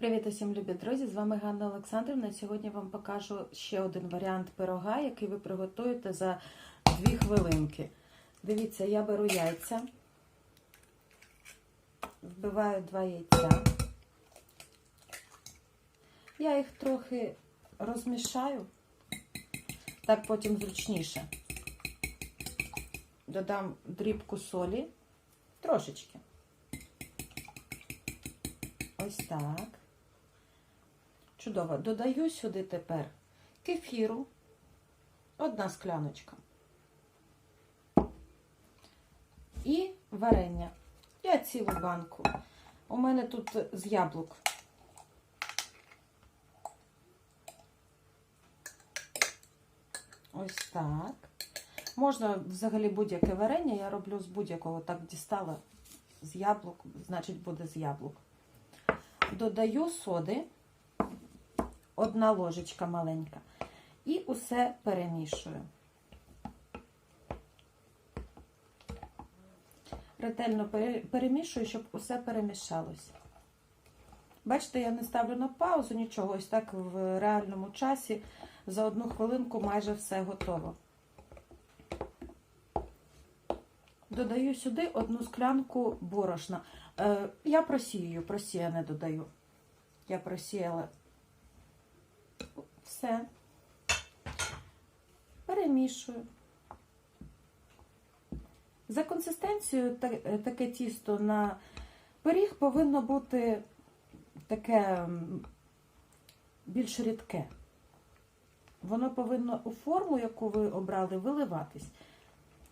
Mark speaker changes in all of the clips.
Speaker 1: Привіт усім любі друзі! З вами Ганна Олександрівна. Сьогодні я вам покажу ще один варіант пирога, який ви приготуєте за 2 хвилинки. Дивіться, я беру яйця, вбиваю 2 яйця. Я їх трохи розмішаю, так потім зручніше. Додам дрібку солі, трошечки. Ось так. Чудово. Додаю сюди тепер кефіру, одна скляночка. І варення. Я цілу банку. У мене тут з яблук. Ось так. Можна взагалі будь-яке варення, я роблю з будь-якого, так дістала з яблук, значить буде з яблук. Додаю соди, одна ложечка маленька, і усе перемішую. Ретельно перемішую, щоб усе перемішалося. Бачите, я не ставлю на паузу нічого, ось так в реальному часі за одну хвилинку майже все готово. Додаю сюди одну склянку борошна. Е, я просію, просія не додаю. Я просіяла все. Перемішую. За консистенцією таке тісто на пиріг повинно бути таке більш рідке. Воно повинно у форму, яку ви обрали, виливатись.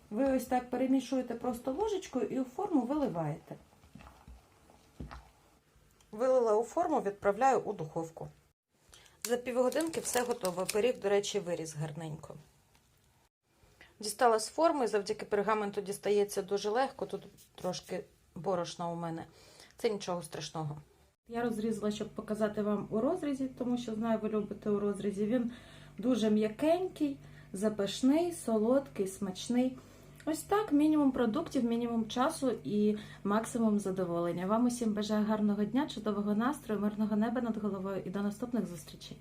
Speaker 1: Ви ось так перемішуєте просто ложечкою і у форму виливаєте. Вилила у форму, відправляю у духовку. За півгодинки все готово. Пиріг, до речі, виріс гарненько. Дістала з форми, завдяки пергаменту дістається дуже легко. Тут трошки борошна у мене. Це нічого страшного. Я розрізала, щоб показати вам у розрізі, тому що знаю, ви любите у розрізі. Він дуже м'якенький, запашний, солодкий, смачний. Ось так, мінімум продуктів, мінімум часу і максимум задоволення. Вам усім бажаю гарного дня, чудового настрою, мирного неба над головою і до наступних зустрічей.